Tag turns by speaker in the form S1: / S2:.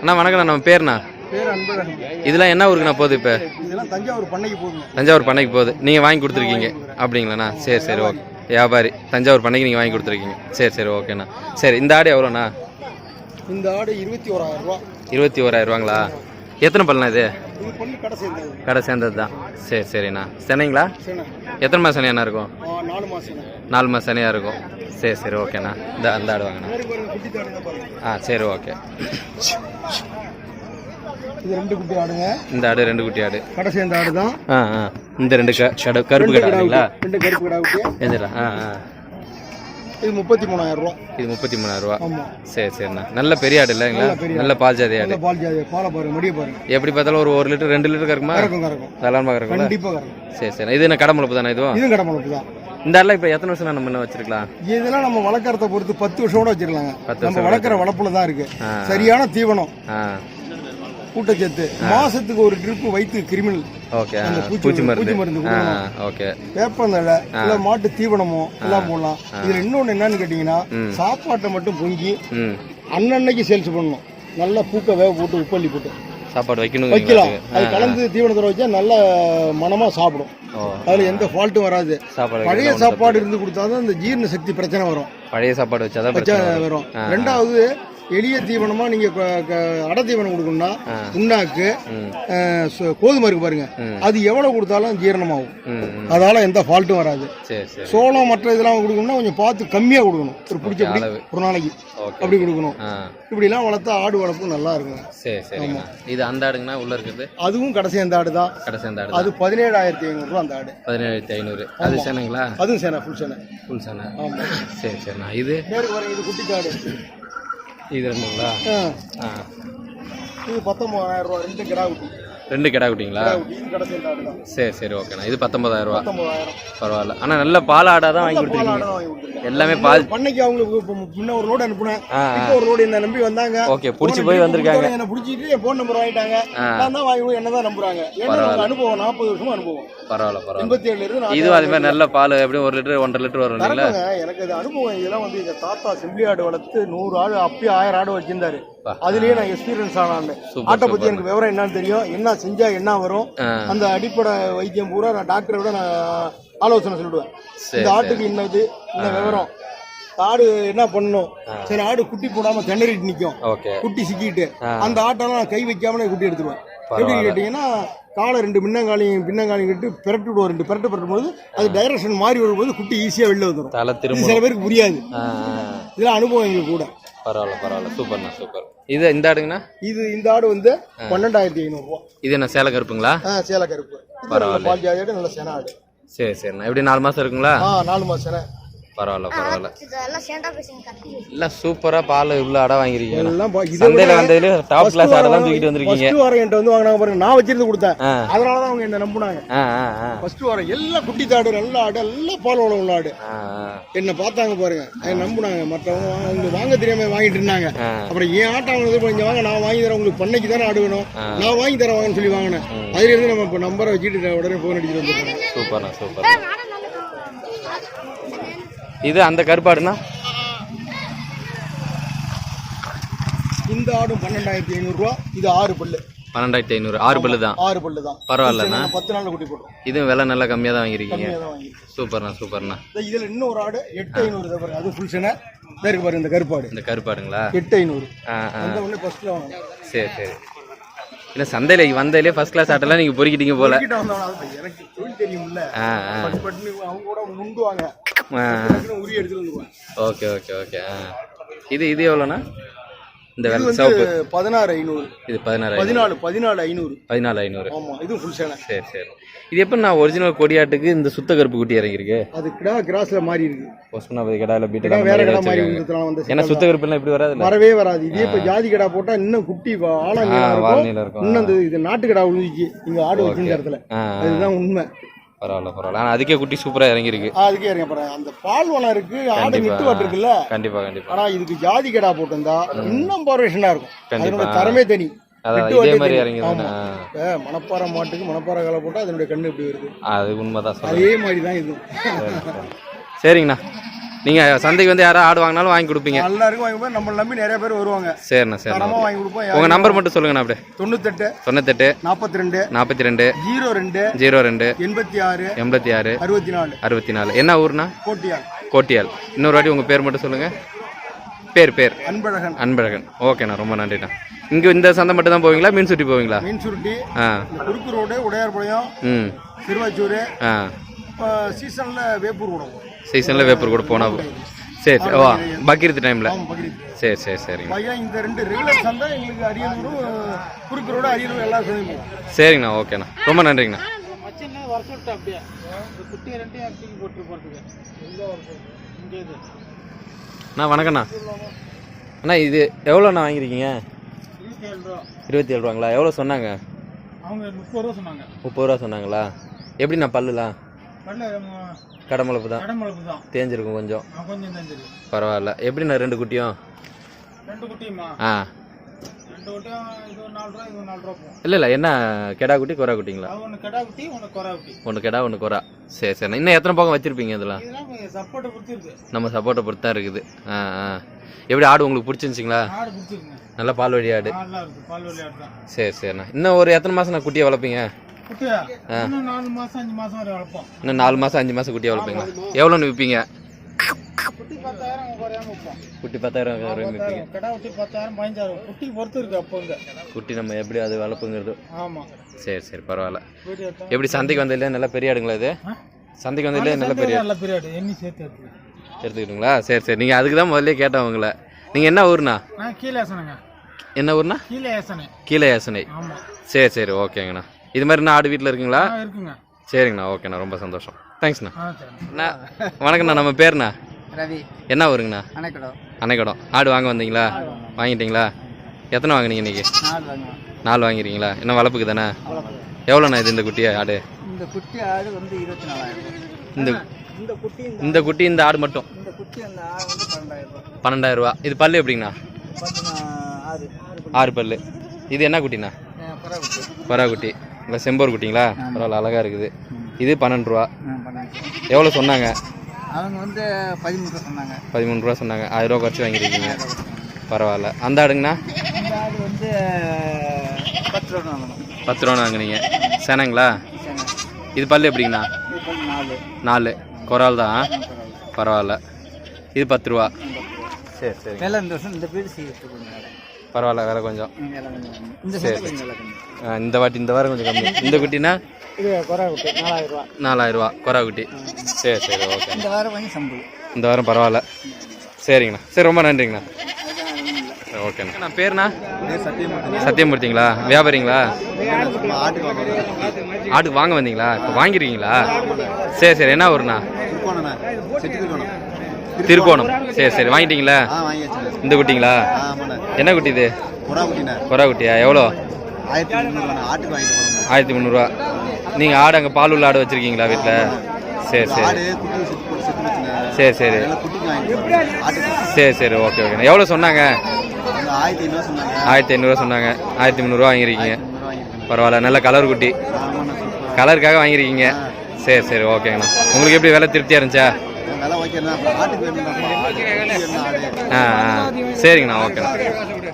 S1: அண்ணா வணக்கண்ணா நம்ம பேர்ண்ணா? இதெல்லாம் என்ன ஊருக்குண்ணா போகுது இப்போ?
S2: தஞ்சாவூர் பண்ணைக்கு
S1: போகுது. நீங்கள் வாங்கி கொடுத்துருக்கீங்க. அப்படிங்களாண்ணா? சரி சரி ஓகே. வியாபாரி. தஞ்சாவூர் பண்ணைக்கு நீங்கள் வாங்கி கொடுத்துருக்கீங்க. சரி சரி ஓகேண்ணா. சரி இந்த ஆடு எவ்வளோண்ணா?
S2: இந்த ஆடு இருபத்தி ஓராயிரம் ரூபா.
S1: இருபத்தி ஓராயிரரூவாங்களா எத்தனை பல்லண்ணா இது?
S2: கடை சேர்ந்தது.
S1: தான். சரி சரிண்ணா. சென்னைங்களா? எத்தனை மாதம் சனியாண்ணா இருக்கும்?
S2: நாலு
S1: மாதம் சனியாக இருக்கும். சரி சரி ஓகேண்ணா. இந்த அந்த ஆடு வாங்கண்ணா. ஆ சரி ஓகே. இந்த ஆடு ரெண்டு குட்டி ஆடு.
S2: கடை சேர்ந்த ஆடு தான்.
S1: ஆ ஆ. இந்த ரெண்டு கருப்பு கடை ஆடுங்களா.
S2: ரெண்டு கருப்பு கடா
S1: எதுடா ஆ ஆ.
S2: இது முப்பத்தி மூணாயிரம் ரூபா.
S1: இது முப்பத்தி மூணாயிரரூவா
S2: ஆமா.
S1: சரி சரிண்ணா. நல்ல பெரிய ஆடு இல்லைங்களா?
S2: நல்ல
S1: பால் ஜாதி ஆடு.
S2: பால் ஜாதி பாலை பாருங்க முடிய பாருங்க.
S1: எப்படி பார்த்தாலும் ஒரு ஒரு லிட்டர் ரெண்டு லிட்டர் கறக்குமா?
S2: கறக்கும் கறக்கும்.
S1: தலாமா கறக்கும்ல
S2: கண்டிப்பா கறக்கும்.
S1: சரி சரி. இது என்ன கடை முளைப்பு தானே இதுவும்
S2: இதுவும் கடை முளைப்பு தான்.
S1: இந்த ஆடுலாம் இப்போ எத்தனை வருஷம் நம்ம இன்னும் வச்சிருக்கலாம்?
S2: இதெல்லாம் நம்ம வளர்க்கறத பொறுத்து பத்து வருஷம் கூட வச்சிருக்கலாங்க. நம்ம வளர்க்குற வளப்புல தான் இருக்கு. சரியான தீவனம். ஊட்டச்சத்து மாசத்துக்கு ஒரு ட்ரிப் வைத்து கிரிமினல்
S1: ஓகே.
S2: அந்த பூச்சி மருந்து-
S1: மருந்து. ஓகே.
S2: வேப்பந்தழை இல்ல மாட்டு தீவனமோ எல்லாம் போடலாம். இதுல இன்னொன்னு என்னன்னு கேட்டீங்கன்னா சாப்பாட்டை மட்டும் பொங்கி அன்னன்னைக்கு சேல்ஸ் பண்ணணும். நல்லா பூக்க வேக போட்டு உப்பள்ளி போட்டு.
S1: சாப்பாடு வைக்கணும்
S2: வைக்கலாம். அது கலந்து தீவனத்தோட வச்சா நல்ல மனமா சாப்பிடும். அதுல எந்த ஃபால்ட்டும் வராது. பழைய சாப்பாடு இருந்து கொடுத்தாதான் இந்த ஜீரண சக்தி பிரச்சனை வரும்.
S1: பழைய சாப்பாடு வச்சாதான்
S2: வரும். ரெண்டாவது எளிய தீவனமா நீங்க அடை தீவனம் கொடுக்கணும்னா புண்ணாக்கு கோதுமை இருக்கு பாருங்க. அது எவ்வளவு கொடுத்தாலும் ஜீரணமாகும். அதால எந்த ஃபால்ட்டும் வராது. சோளம் மற்ற இதெல்லாம் கொடுக்கணும்னா கொஞ்சம் பார்த்து கம்மியா கொடுக்கணும். ஒரு
S1: அளவு.
S2: ஒரு நாளைக்கு அப்படி கொடுக்கணும்.
S1: ஆ.
S2: இப்படிலாம் வளர்த்தா ஆடு வளர்ப்பு நல்லா இருக்கும்.
S1: இது அந்த ஆடுங்கண்ணா உள்ள இருக்குது
S2: அதுவும் கடைசி அந்த ஆடு தான்
S1: கடைசி அந்த ஆடு
S2: அது பதினேழாயிரத்தி ஐநூறுரூவா அந்த ஆடு.
S1: பதினேழாயிரத்தி ஐநூறு. அது சேனைங்களா?
S2: அதுவும் சேனை ஃபுல் சேனை.
S1: ஃபுல் சேனை. சரி சரிண்ணா. இது?
S2: இது குட்டிக்காடு.
S1: இது ரெண்டுங்களா?
S2: ஆ, இது பத்தொன்பதாயிரம் ரூபா ரெண்டு கிடா குட்டி
S1: ரெண்டு கிடா குட்டிங்களா சரி சரி ஓகேண்ணா. இது பத்தொன்பதாயிரம் ரூபா. பரவாயில்ல. ஆனால் நல்ல பால் ஆடாக தான் வாங்கி கொடுத்துருக்கீங்க எல்லாமே பால்
S2: பண்ணைக்கு அவங்களுக்கு முன்ன ஒரு லோடு அனுப்புனேன். ஒரு லோடு என்ன நம்பி வந்தாங்க.
S1: ஓகே பிடிச்சி போய் வந்திருக்காங்க.
S2: என்ன பிடிச்சிட்டு என் ஃபோன் நம்பர் வாங்கிட்டாங்க. நான் தான் வாங்கி என்ன தான் நம்புறாங்க. ஏன்னா அனுபவம் நாற்பது வருஷமா அனுபவம்.
S1: பரவாயில்ல பரவாயில்ல.
S2: எண்பத்தி ஏழுல இருந்து
S1: இதுவும் அதே மாதிரி நல்ல பால் எப்படியும் ஒரு லிட்டர் ஒன்றரை லிட்டர் வரும் இல்லைங்களா?
S2: எனக்கு அது அனுபவம். இதெல்லாம் வந்து எங்க தாத்தா செம்பிளி ஆடு வளர்த்து நூறு ஆடு அப்பயே ஆயிரம் ஆடு வச்சிருந்தாரு. அதுலயே நான் எக்ஸ்பீரியன்ஸ் ஆனான்னு ஆட்டை பத்தி எனக்கு விவரம் என்னன்னு தெரியும். என்ன செஞ்சா என்ன வரும். அந்த அடிப்படை வைத்தியம் பூரா நான் டாக்டரை விட நான் ஆலோசனை சொல்லிடுவேன். இந்த ஆட்டுக்கு இன்னது இந்த விவரம்? ஆடு என்ன பண்ணணும்? சரி ஆடு குட்டி போடாம திணறிட்டு நிக்கும்.
S1: ஓகே.
S2: குட்டி சிக்கிட்டு அந்த ஆட்டெல்லாம் நான் கை வைக்காமலே குட்டி எடுத்துருவேன். எப்படி கேட்டீங்கன்னா காலை ரெண்டு முன்னங்காலையும் பின்னங்காலையும் கட்டி பிரட்டு விடுவோம் ரெண்டு பிரட்டு பிரட்டும் போது அது டைரக்ஷன் மாறி வரும்போது குட்டி ஈஸியா வெளில வந்துடும் சில பேருக்கு புரியாது. இதெல்லாம் அனுபவம் எங்களுக்கு கூட.
S1: பரவாயில்ல பரவாயில்ல. சூப்பர்ண்ணா சூப்பர் இது இந்த ஆடுங்கண்ணா?
S2: இது இந்த ஆடு வந்து பன்னெண்டாயிரத்தி ஐநூறுரூவா
S1: இது என்ன சேலை கருப்புங்களா?
S2: சேலை கருப்பு. ஆடு நல்ல சென ஆடு.
S1: சரி சரிண்ணா. எப்படி நாலு மாதம் இருக்குங்களா?
S2: ஆ நாலு மாசம்
S1: பரவாயில்ல பரவாயில்ல. எல்லாம் சூப்பரா பால் உள்ள அடை வாங்கிருக்கீங்க
S2: எல்லாம் பா- இதை
S1: சந்தையில வந்ததுல டாப் கிளாஸ் ஆடெல்லாம் தூக்கிட்டு வந்திருக்கீங்க.
S2: ஃபர்ஸ்ட் வாரம் என்கிட்ட வந்து வாங்கினாங்க பாருங்க. நான் வச்சிருந்து கொடுத்தேன்.
S1: ஆ.
S2: அதனால தான் அவங்க என்ன நம்புனாங்க.
S1: ஆ ஆ ஆ.
S2: ஃபர்ஸ்ட் வாரம் எல்லாம் குட்டி தாடு நல்ல ஆடு எல்லாம் பால் வளம் உள்ள ஆடு.
S1: ஆ.
S2: என்ன பார்த்தாங்க பாருங்க. என்ன நம்புனாங்க. மற்றவங்க வாங்க- அவங்க வாங்க தெரியாம வாங்கிட்டு இருந்தாங்க.
S1: ஆ.
S2: அப்புறம் ஏன் ஆட்டம் அவங்க கொஞ்சம் வாங்க நான் வாங்கி தரேன். உங்களுக்கு பண்ணைக்கு தானே ஆடு வேணும். நான் வாங்கி தரேன் வாங்கன்னு சொல்லி வாங்கினேன். அதுல இருந்து நம்ம இப்போ நம்பரை வச்சுட்டு உடனே ஃபோன் அடிச்சுட்டு வந்துருக்கோம்
S1: சூப்பர்ண்ணா சூப்பர் இது அந்த கருப்பாடுண்ணா
S2: இந்த ஆடும் பன்னெண்டாயிரத்தி ஐநூறுரூவா இது ஆறு பல்லு.
S1: பன்னெண்டாயிரத்தி ஐநூறு. ஆறு பல்லு தான்
S2: ஆறு பல்லு தான்
S1: பரவாயில்லண்ணா
S2: பத்து நாள்ல குட்டி போட்டோம்.
S1: இதுவும் விலை நல்லா கம்மியாக தான்
S2: வாங்கியிருக்கேன்
S1: சூப்பர்ண்ணா சூப்பர்ண்ணா.
S2: இதுல இன்னொரு ஆடு எட்டு ஐநூறு தான் பாருங்க. அது ஃபுல் சென. இதா இருக்கு பாருங்க இந்த கருப்பாடு.
S1: இந்த கருப்பாடுங்களா?
S2: எட்டு ஐநூறு. அந்த ஃபர்ஸ்ட்ல வாங்க
S1: சரி சரி. இல்லை சந்தையில் வந்ததுலேயே ஃபர்ஸ்ட் கிளாஸ் ஆட்டெல்லாம் நீங்கள் பொறுக்கிட்டீங்க போல.
S2: எனக்கு தொழில் தெரியும்ல. அவங்க கூட முண்டுவாங்க
S1: ஓகே ஓகே ஓகே இது இது எவ்வளோண்ணா? இந்த
S2: இது
S1: வெள்ளை சிவப்பு.
S2: பதினாறு ஐநூறு.
S1: இது பதினாறு
S2: பதினாலு பதினாலு ஐநூறு.
S1: பதினாலு ஐநூறு.
S2: ஆமா இதுவும் ஃபுல் சேனை
S1: சரி சரி. இது எப்போ நான் ஒரிஜினல் கொடியாட்டுக்கு இந்த சுத்த கருப்பு குட்டி இறங்கியிருக்கு?
S2: அது கிடா கிராஸ்ல மாறி இருக்கு.
S1: ஒஸ்மனாபதி கடாயில் பீட்டு
S2: வேற கிடா மாறி வந்த
S1: ஏன்னா சுத்த கருப்புலாம் இப்படி வராதுல்ல?
S2: வரவே வராது. இதே இப்ப ஜாதி கடா போட்டா இன்னும் குட்டி ஆளாங்க
S1: ஆ, வால்நீளம்
S2: இருக்கும். இன்னும் இது நாட்டு கடா விழுந்துச்சு இங்க ஆடு வச்சிருந்த இடத்துல. அதுதான் உண்மை.
S1: பரவாயில்ல பரவாயில்ல. ஆனால் அதுக்கே குட்டி சூப்பராக இறங்கியிருக்கு.
S2: ஆ, அதுக்கே இருங்க பாருங்க. அந்த பால் வளம் இருக்கு ஆடு நிட்டு வாட்டு இருக்குல்ல
S1: கண்டிப்பா கண்டிப்பா.
S2: ஆனா இதுக்கு ஜாதி கடா போட்டிருந்தா இன்னும் பர்வேஷனா இருக்கும். அதனோட தரமே தனி. மணப்பாறை மாட்டுக்கு மணப்பாறை காலை போட்டா அதனுடைய கண்ணு இப்படி வருது.
S1: அது உண்மைதான்
S2: அதே மாதிரி தான் இதுவும்
S1: சரிங்கண்ணா. நீங்கள் சந்தைக்கு வந்து யாராவது ஆடு வாங்கினாலும் வாங்கி கொடுப்பீங்க.
S2: எல்லாருக்கும் வாங்கி கொடுப்போம். நம்மளை நம்பி நிறைய பேர் வருவாங்க.
S1: சரிண்ணா சரிண்ணா.
S2: வாங்கி கொடுப்போம்.
S1: உங்கள் நம்பர் மட்டும் சொல்லுங்கண்ணா அப்படியே.
S2: தொண்ணூத்தெட்டு
S1: தொண்ணூத்தெட்டு
S2: நாற்பத்தி ரெண்டு
S1: நாற்பத்தி ரெண்டு
S2: ஜீரோ ரெண்டு
S1: ஜீரோ ரெண்டு
S2: எண்பத்தி ஆறு
S1: எண்பத்தி ஆறு
S2: அறுபத்தி நாலு.
S1: அறுபத்தி நாலு. என்ன ஊர்ண்ணா?
S2: கோட்டியால்.
S1: கோட்டியால். இன்னொரு வாட்டி உங்கள் பேர் மட்டும் சொல்லுங்கள் பேர் பேர்.
S2: அன்பழகன்.
S1: அன்பழகன். ஓகேண்ணா ரொம்ப நன்றிண்ணா. இங்கே இந்த சந்தை மட்டும் தான் போவீங்களா? மீன் சுட்டி போவீங்களா?
S2: மீன் சுருட்டி
S1: ஆ.
S2: குறுக்கு ரோடு உடையார்பாளையம்
S1: ம்.
S2: திருவாச்சூர்
S1: ஆ.
S2: சீசனில் வேப்பூர் கூட
S1: சீசனில் வேப்பர் கூட போனா சரி சரி. ஓ பக்ரீத் டைமில் சரி சரி சரிங்க.
S2: பையன் இந்த ரெண்டு ரெகுலர் சந்தை எங்களுக்கு அரியலூரும் குறுக்கு ரோடு அரியலூர் எல்லா சந்தையும்
S1: சரிங்கண்ணா ஓகேண்ணா. ரொம்ப நன்றிங்கண்ணா. அண்ணா வணக்கண்ணா அண்ணா இது எவ்வளோண்ணா வாங்கியிருக்கீங்க?
S3: இருபத்தி ஏழு ரூபா.
S1: இருபத்தி ஏழு ரூபாங்களா? எவ்வளோ சொன்னாங்க?
S3: அவங்க முப்பது ரூபா சொன்னாங்க.
S1: முப்பது ரூபா சொன்னாங்களா? எப்படிண்ணா பல்லுலாம்?
S3: கடல
S1: கடமளப்பு தான்
S3: கடமளப்பு தான்
S1: தேஞ்சிருக்கும் கொஞ்சம்.
S3: கொஞ்சம் தெரிஞ்சது
S1: பரவாயில்ல. எப்படிண்ணா ரெண்டு குட்டியும்?
S3: ரெண்டு குட்டியுமா?
S1: ஆ.
S3: ரெண்டு குட்டியும் இது நாலு ரூபா இது நாலு ரூபா
S1: இல்லை இல்லை. என்ன கெடா குட்டி கொரா குட்டிங்களா?
S3: ஒன்று கடா குட்டி ஒன்று கொரா குட்டி.
S1: ஒன்று கெடா ஒன்று கொரா. சரி சரிண்ணா இன்னும் எத்தனை பக்கம் வச்சுருப்பீங்க இதெல்லாம்
S3: சப்போர்ட்டை கொடுத்துருக்கு
S1: நம்ம சப்போர்ட்டை பொறுத்து தான் இருக்குது. ஆ ஆ. எப்படி ஆடு உங்களுக்கு பிடிச்சிருந்துச்சிங்களா?
S3: ஆடு
S1: நல்ல பால் வழி ஆடு
S3: நல்லா இருக்கு. பால் விளையாட்டு தான்
S1: சரி சரிண்ணா. இன்னும் ஒரு எத்தனை மாதம் நான் குட்டியை வளர்ப்பீங்க?
S3: இன்னும் நாலு மாதம் அஞ்சு மாதம் வரை வளர்ப்போம்.
S1: இன்னும் நாலு மாதம் அஞ்சு மாதம் குட்டியை வளர்ப்பீங்களா? எவ்வளோன்னு விற்பீங்க?
S3: குட்டி பத்தாயிரம்
S1: குட்டி நம்ம எப்படி அது வளர்ப்புங்கிறது? சரி சரி பரவாயில்ல. எப்படி சந்தைக்கு வந்ததுல நல்ல பெரிய ஆடுங்களா இது? சந்தைக்கு வந்ததுல நல்ல பெரிய எடுத்துக்கிட்டுங்களா? சரி சரி. நீங்கள் அதுக்கு தான் முதல்ல கேட்டேன் உங்களை. நீங்கள் என்ன
S3: கீழே ஏசனுங்க.
S1: என்ன ஊர்ண்ணா?
S3: கீழே
S1: கீழே யோசனை சரி சரி. ஓகேங்கண்ணா. இது மாதிரி ஆடு வீட்டில் இருக்குங்களா?
S3: ஆ இருக்குங்க.
S1: சரிங்கண்ணா ஓகேண்ணா ரொம்ப சந்தோஷம். தேங்க்ஸ்ண்ணா அண்ணா வணக்கண்ணா நம்ம பேருண்ணா?
S3: ரவி.
S1: என்ன ஊருங்கண்ணா?
S3: அணைக்கடம்.
S1: அன்னைக்கடம் ஆடு வாங்க வந்தீங்களா? வாங்கிட்டீங்களா? எத்தனை வாங்குனீங்க இன்னைக்கு?
S3: நாலு
S1: வாங்கிறீங்களா என்ன வளர்ப்புக்கு தானே? எவ்வளோண்ணா இது இந்த குட்டியா ஆடு?
S3: இந்த குட்டி ஆடு வந்து இருபத்தி நாலாயிரம்
S1: இந்த
S3: இந்த குட்டி
S1: இந்த குட்டி இந்த ஆடு மட்டும்?
S3: பன்னெண்டாயிரம்
S1: ரூபா. இது பல்லு எப்படிங்கண்ணா?
S3: ஆறு.
S1: ஆறு பல்லு. இது என்ன குட்டிண்ணா? வரா குட்டி. இல்லை செம்போர் குட்டிங்களா? பரவாயில்ல அழகாக இருக்குது. இது பன்னெண்டு ரூபா. எவ்வளோ சொன்னாங்க?
S3: அவங்க வந்து பதிமூணு ரூபா சொன்னாங்க.
S1: பதிமூணு ரூபா சொன்னாங்க. ஆயிரம் ரூபா குறைச்சி வாங்கியிருக்கீங்க பரவாயில்ல. அந்த ஆடுங்கண்ணா?
S3: வந்து பத்து ரூபா
S1: பத்து ரூபா வாங்குனீங்க. சேனங்களா? இது பல்லு எப்படிங்கண்ணா?
S3: நாலு.
S1: நாலு. குறால் தான். பரவாயில்ல. இது பத்து ரூபா. சரி சரி.
S3: விலை இந்த வருஷம் இந்த வீடு
S1: பரவாயில்ல வேலை கொஞ்சம்.
S3: கம்மி. இந்த
S1: வாட்டி இந்த வாரம் கொஞ்சம் கம்மி. இந்த குட்டினா?
S3: இது குறை குட்டி
S1: சரி சரி ஓகே.
S3: இந்த வாரம்
S1: இந்த வாரம் பரவாயில்ல. சரிங்கண்ணா. சரி ரொம்ப நன்றிங்கண்ணா. சரி, ஓகேண்ணா. நான் பேருண்ணா? சத்தியமூர்த்திங்களா வியாபாரிங்களா? ஆட்டுக்கு வாங்க வந்தீங்களா? இப்போ வாங்கிருக்கீங்களா? சரி சரி. என்ன ஊருண்ணா? திருக்கோணம். சரி சரி. வாங்கிட்டீங்களா? இந்த குட்டிங்களா? என்ன குட்டி இது? கொரா குட்டியா? எவ்வளோ? ஆயிரத்தி முந்நூறுரூவா நீங்கள் ஆடு அங்கே பால் உள்ள ஆடு வச்சுருக்கீங்களா வீட்டில் சரி சரி. சரி சரி. சரி சரி. Okay okay. எவ்வளோ சொன்னாங்க? ஆயிரத்தி ஐநூறுரூவா சொன்னாங்க. ஆயிரத்தி முந்நூறுரூவா வாங்கியிருக்கீங்க. பரவாயில்ல. நல்ல கலர் குட்டி. கலருக்காக வாங்கியிருக்கீங்க. சரி சரி. ஓகேங்கண்ணா. உங்களுக்கு எப்படி விலை திருப்தியாக இருந்துச்சா? சரிங்கண்ணா ஓகேண்ணா.